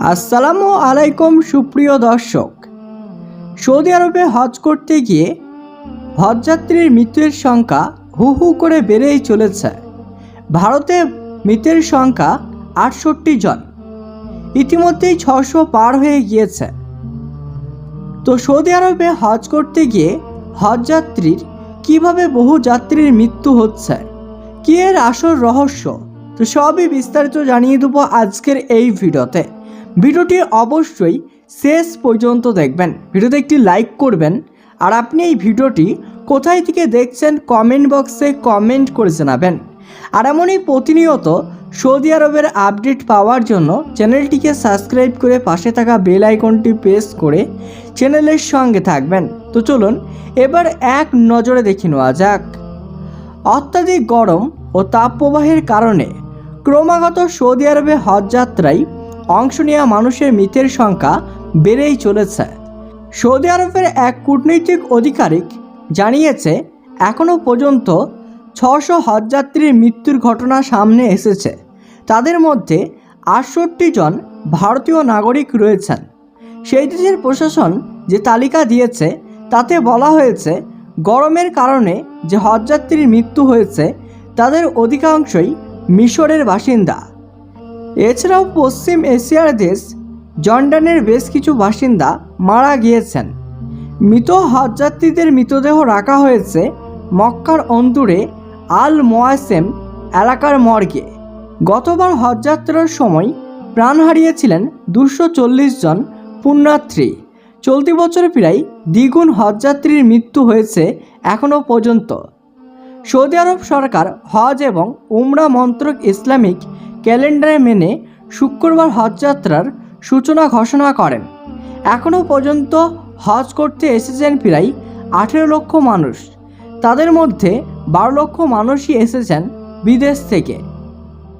আসসালামু আলাইকুম, সুপ্রিয় দর্শক। সৌদি আরবে হজ করতে গিয়ে হজযাত্রীর মৃত্যুর সংখ্যা হু হু করে বেড়েই চলেছে। ভারতে মৃতের সংখ্যা আটষট্টি জন। ইতিমধ্যেই ছশো পার হয়ে গিয়েছে। তো সৌদি আরবে হজ করতে গিয়ে হজযাত্রীর কীভাবে বহু যাত্রীর মৃত্যু হচ্ছে, কি এর আসল রহস্য, তো সবই বিস্তারিত জানিয়ে দেবো আজকের এই ভিডিওতে। ভিডিওটি অবশ্যই শেষ পর্যন্ত দেখবেন। ভিডিওতে একটি লাইক করবেন। আর আপনি এই ভিডিওটি কোথায় থেকে দেখছেন কমেন্ট বক্সে কমেন্ট করে জানাবেন। আর এমনই প্রতিনিয়ত সৌদি আরবের আপডেট পাওয়ার জন্য চ্যানেলটিকে সাবস্ক্রাইব করে পাশে থাকা বেল আইকনটি প্রেস করে চ্যানেলের সঙ্গে থাকবেন। তো চলুন, এবার এক নজরে দেখে নেওয়া যাক। অত্যাধিক গরম ও তাপপ্রবাহের কারণে ক্রমাগত সৌদি আরবে হজ যাত্রায় অংশ নেওয়া মানুষের মৃতের সংখ্যা বেড়েই চলেছে। সৌদি আরবের এক কূটনৈতিক আধিকারিক জানিয়েছে, এখনও পর্যন্ত ছশো হজযাত্রীর মৃত্যুর ঘটনা সামনে এসেছে। তাদের মধ্যে আটষট্টি জন ভারতীয় নাগরিক রয়েছেন। সেই দেশের প্রশাসন যে তালিকা দিয়েছে, তাতে বলা হয়েছে, গরমের কারণে যে হজযাত্রীর মৃত্যু হয়েছে, তাদের অধিকাংশই মিশরের বাসিন্দা। এছাড়াও পশ্চিম এশিয়ার দেশ জর্ডানের বেশ কিছু বাসিন্দা মারা গিয়েছেন। মৃত হজযাত্রীদের মৃতদেহ রাখা হয়েছে মক্কার অন্তরে আল মোয়াসেম এলাকার মর্গে। গতবার হজযাত্রার সময় প্রাণ হারিয়েছিলেন দুশো চল্লিশ জন পুণ্যার্থী চলতি বছর প্রায় দ্বিগুণ হজযাত্রীর মৃত্যু হয়েছে এখনও পর্যন্ত। সৌদি আরব সরকার হজ এবং উমরা মন্ত্রক ইসলামিক ক্যালেন্ডারে মেনে শুক্রবার হজযাত্রার সূচনা ঘোষণা করেন। এখনও পর্যন্ত হজ করতে এসেছেন প্রায় আঠেরো লক্ষ মানুষ। তাদের মধ্যে বারো লক্ষ মানুষই এসেছেন বিদেশ থেকে।